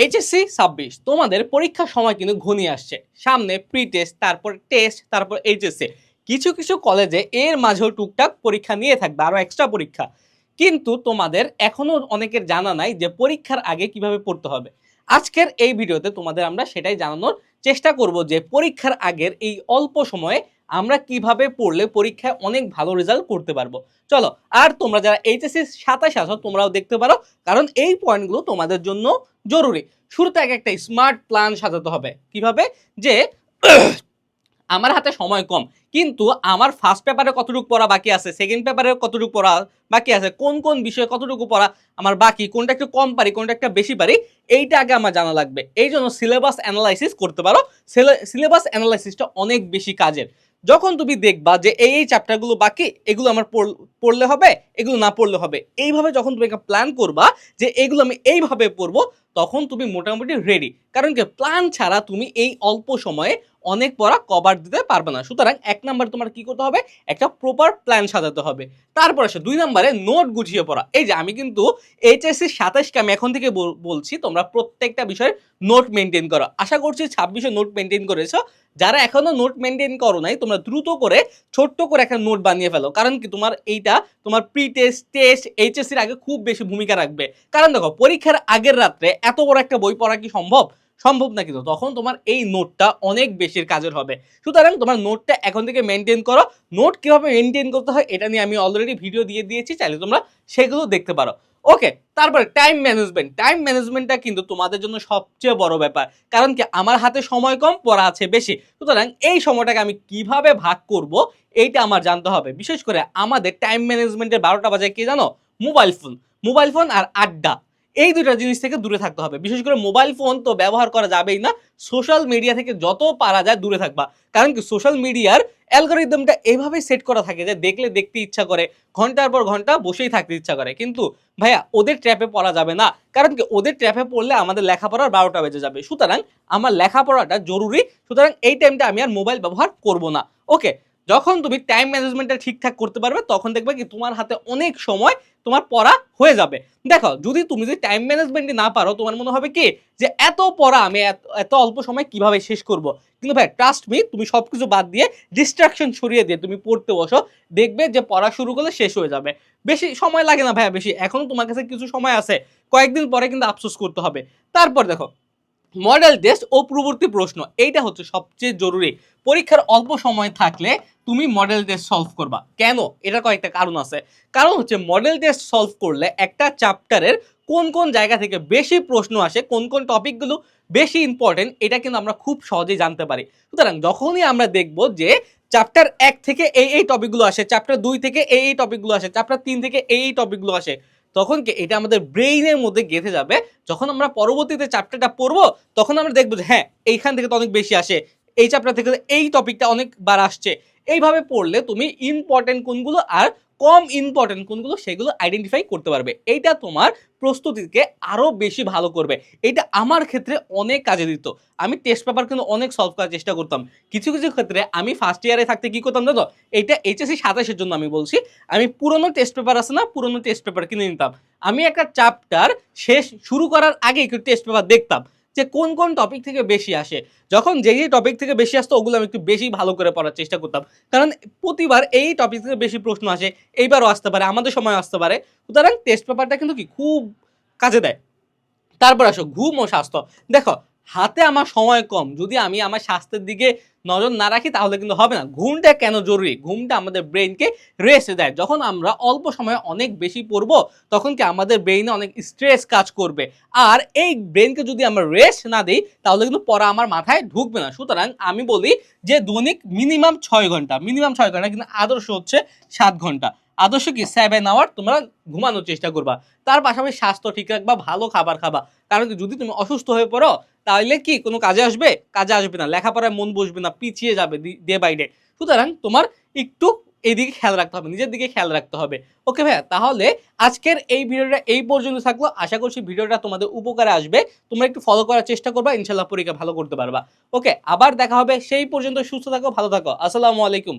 HSC ছাব্বিশ, তোমাদের পরীক্ষার সময় কিন্তু ঘনিয়ে আসছে। সামনে প্রি টেস্ট তারপর টেস্ট তারপর এইচএসসি কিছু কিছু কলেজে এর মাঝেও টুকটাক পরীক্ষা নিয়ে থাকবে আরও এক্সট্রা পরীক্ষা। কিন্তু তোমাদের এখনও অনেকের জানা নাই যে পরীক্ষার আগে কীভাবে পড়তে হবে। আজকের এই ভিডিওতে তোমাদের আমরা সেটাই জানানোর চেষ্টা করব যে পরীক্ষার আগের এই অল্প সময়ে আমরা কীভাবে পড়লে পরীক্ষায় অনেক ভালো রেজাল্ট করতে পারব? চলো, আর তোমরা যারা এইচএসসি সাতাশ আছো, তোমরাও দেখতে পারো, কারণ এই পয়েন্টগুলো তোমাদের জন্য জরুরি। শুরুতে এক একটা স্মার্ট প্ল্যান সাজাতে হবে। কীভাবে? যে আমার হাতে সময় কম, কিন্তু আমার ফার্স্ট পেপারে কতটুকু পড়া বাকি আছে সেকেন্ড পেপারে কতটুকু পড়া বাকি আছে, কোন কোন বিষয়ে কতটুকু পড়া আমার বাকি, কোনটা একটু কম পারি, কোনটা একটা বেশি পারি, এইটা আগে আমার জানা লাগবে। এই জন্য সিলেবাস অ্যানালাইসিস করতে পারো। সিলেবাস অ্যানালাইসিসটা অনেক বেশি কাজের। যখন তুমি দেখবা যে এই এই চ্যাপ্টারগুলো বাকি, এগুলো আমার পড়লে হবে, এগুলো না পড়লে হবে। এইভাবে যখন তুমি একটা প্ল্যান করবা যে এগুলো আমি এইভাবে পড়ব, তখন তুমি মোটামুটি রেডি কারণ কি প্ল্যান ছাড়া তুমি এই অল্প সময়ে অনেক পড়া কভার দিতে পারবে না। সুতরাং এক নাম্বার তোমার কি করতে হবে? একটা প্রপার প্ল্যান সাজাতে হবে। তারপর আসে, দুই নাম্বারে নোট গুছিয়ে পড়া। এই যে, আমি কিন্তু এইচএসসি সাতাশকে আমি এখন থেকে বল- বলছি, তোমরা প্রত্যেকটা বিষয়ে নোট মেনটেন করো। আশা করছি ছাব্বিশে নোট মেনটেন করেছ। যারা এখনও নোট মেনটেন করো নাই, তোমরা দ্রুত করে, ছোট্ট করে একটা নোট বানিয়ে ফেলো। কারণ কি তোমার এইটা, তোমার প্রি টেস্ট টেস্ট এইচএসসির আগে খুব বেশি ভূমিকা রাখবে। কারণ দেখো, পরীক্ষার আগের রাত্রে এত বড় একটা বই পড়া কি সম্ভব? সম্ভব না কিন্তু। তখন তোমার এই নোটটা অনেক বেশির কাজের হবে। সুতরাং তোমার নোটটা এখন থেকে মেনটেন করো। নোট কীভাবে মেনটেন করতে হয়, এটা নিয়ে আমি অলরেডি ভিডিও দিয়ে দিয়েছি। চাইলে তোমরা সেগুলো দেখতে পারো। ওকে তারপরে টাইম ম্যানেজমেন্ট টাইম ম্যানেজমেন্টটা কিন্তু তোমাদের জন্য সবচেয়ে বড় ব্যাপার। কারণ কি? আমার হাতে সময় কম, পড়া আছে বেশি। সুতরাং এই সময়টাকে আমি কীভাবে ভাগ করব এইটা আমার জানতে হবে। বিশেষ করে আমাদের টাইম ম্যানেজমেন্টের বারোটা বাজায় কি জানো? মোবাইল ফোন মোবাইল ফোন আর আড্ডা। এই দুটো জিনিস থেকে দূরে থাকতে হবে। বিশেষ করে মোবাইল ফোন তো ব্যবহার করা যাবেই না। সোশ্যাল মিডিয়া থেকে যত পারা যায় দূরে থাকবা। কারণ কি সোশ্যাল মিডিয়ার অ্যালগোরিদমটা এইভাবে সেট করা থাকে যে দেখলে দেখতে ইচ্ছা করে, ঘণ্টার পর ঘণ্টা বসেই থাকতে ইচ্ছা করে। কিন্তু ভাইয়া, ওদের ট্র্যাপে পড়া যাবে না। কারণ কি ওদের ট্র্যাপে পড়লে আমাদের লেখাপড়ার বারোটা বেজে যাবে। সুতরাং আমার লেখাপড়াটা জরুরি। সুতরাং এই টাইমটা আমি আর মোবাইল ব্যবহার করব না। ওকে যখন তুমি টাইম ম্যানেজমেন্টটা ঠিকঠাক করতে পারবে, তখন দেখবে কি তোমার হাতে অনেক সময় তোমার পড়া হয়ে যাবে। দেখো, যদি তুমি যদি টাইম ম্যানেজমেন্টে না পারো, তোমার মনে হবে কি যে এত পড়া আমি এত অল্প সময় কীভাবে শেষ করব? কিন্তু ভাই ট্রাস্ট মি তুমি সব কিছু বাদ দিয়ে ডিস্ট্রাকশন সরিয়ে দিয়ে তুমি পড়তে বসো, দেখবে যে পড়া শুরু করলে শেষ হয়ে যাবে। বেশি সময় লাগে না ভাইয়া বেশি। এখনও তোমার কাছে কিছু সময় আছে, কয়েকদিন পরে কিন্তু আফসোস করতে হবে। তারপর দেখো মডেল টেস্ট ও পূর্ববর্তী প্রশ্ন, এইটা হচ্ছে সবচেয়ে জরুরি। পরীক্ষার অল্প সময় থাকলে তুমি মডেল টেস্ট সলভ করবা। কেন? এটা কয়েকটা কারণ আছে। কারণ হচ্ছে মডেল টেস্ট সলভ করলে একটা চ্যাপ্টারের কোন কোন জায়গা থেকে বেশি প্রশ্ন আসে, কোন কোন টপিকগুলো বেশি ইম্পর্টেন্ট এটা কিন্তু আমরা খুব সহজেই জানতে পারি। সুতরাং যখনই আমরা দেখব যে চ্যাপ্টার এক থেকে এই এই টপিকগুলো আসে চ্যাপ্টার দুই থেকে এই এই টপিকগুলো আসে চ্যাপ্টার তিন থেকে এই এই টপিকগুলো আসে, তখন কি এটা আমাদের ব্রেইনের মধ্যে গেঁথে যাবে। যখন আমরা পরবর্তীতে চ্যাপ্টারটা পড়ব, তখন আমরা দেখব যে হ্যাঁ এইখান থেকে তো অনেক বেশি আসে এই চ্যাপ্টার থেকে এই টপিকটা অনেকবার আসছে। এইভাবে পড়লে তুমি ইম্পর্টেন্ট কোনগুলো আর কম ইম্পর্টেন্ট কোনগুলো সেগুলো আইডেন্টিফাই করতে পারবে। এইটা তোমার প্রস্তুতিকে আরও বেশি ভালো করবে। এইটা আমার ক্ষেত্রে অনেক কাজে দিত। আমি টেস্ট পেপার কিন্তু অনেক সলভ করার চেষ্টা করতাম। কিছু কিছু ক্ষেত্রে আমি ফার্স্ট ইয়ারে থাকতে কি করতাম জানো? এইটা এইচএসসি সাতাশের জন্য আমি বলছি। আমি পুরনো টেস্ট পেপার আছে না, পুরনো টেস্ট পেপার কিনে নিতাম। আমি একটা চ্যাপ্টার শেষ শুরু করার আগে একটু টেস্ট পেপার দেখতাম। যে কোন কোন টপিক থেকে বেশি আসে। যখন যে যে টপিক থেকে বেশি আসতো, ওগুলো আমি একটু বেশি ভালো করে পড়ার চেষ্টা করতাম। কারণ প্রতিবার এই টপিক থেকে বেশি প্রশ্ন আসে, এইবারও আসতে পারে, আমাদের সময় আসতে পারে। সুতরাং টেস্ট পেপারটা কিন্তু কি খুব কাজে দেয়। তারপর আসো, ঘুম ও স্বাস্থ্য। দেখো হাতে আমার সময় কম। যদি আমি আমার স্বাস্থ্যের দিকে নজর না রাখি, তাহলে কিন্তু হবে না। ঘুমটা কেন জরুরি? ঘুমটা আমাদের ব্রেনকে রেস্ট দেয়। যখন আমরা অল্প সময়ে অনেক বেশি পড়ব, তখন কি আমাদের ব্রেইনে অনেক স্ট্রেস কাজ করবে। আর এই ব্রেনকে যদি আমরা রেস্ট না দিই, তাহলে কিন্তু পড়া আমার মাথায় ঢুকবে না। সুতরাং আমি বলি যে, দৈনিক মিনিমাম ছয় ঘণ্টা। মিনিমাম ছয় ঘণ্টা কিন্তু আদর্শ হচ্ছে সাত ঘণ্টা। আদর্শ কি? সেভেন আওয়ার তোমরা ঘুমানোর চেষ্টা করবা। তার পাশাপাশি স্বাস্থ্য ঠিক রাখবা, ভালো খাবার খাবা। কারণ যদি তুমি অসুস্থ হয়ে পড়ো তাহলে কি কোনো কাজে আসবে? কাজে আসবে না। লেখাপড়ায় মন বসবে না, পিছিয়ে যাবে ডে বাই ডে সুতরাং তোমার একটু এইদিকে খেয়াল রাখতে হবে, নিজের দিকে খেয়াল রাখতে হবে। ওকে ভাইয়া, তাহলে আজকের এই ভিডিওটা এই পর্যন্ত থাকল। আশা করছি ভিডিওটা তোমাদের উপকারে আসবে। তোমরা একটু ফলো করার চেষ্টা করবা ইনশাল্লাহ পরীক্ষা ভালো করতে পারবা। ওকে আবার দেখা হবে। সেই পর্যন্ত সুস্থ থাকো, ভালো থাকো। আসসালামু আলাইকুম।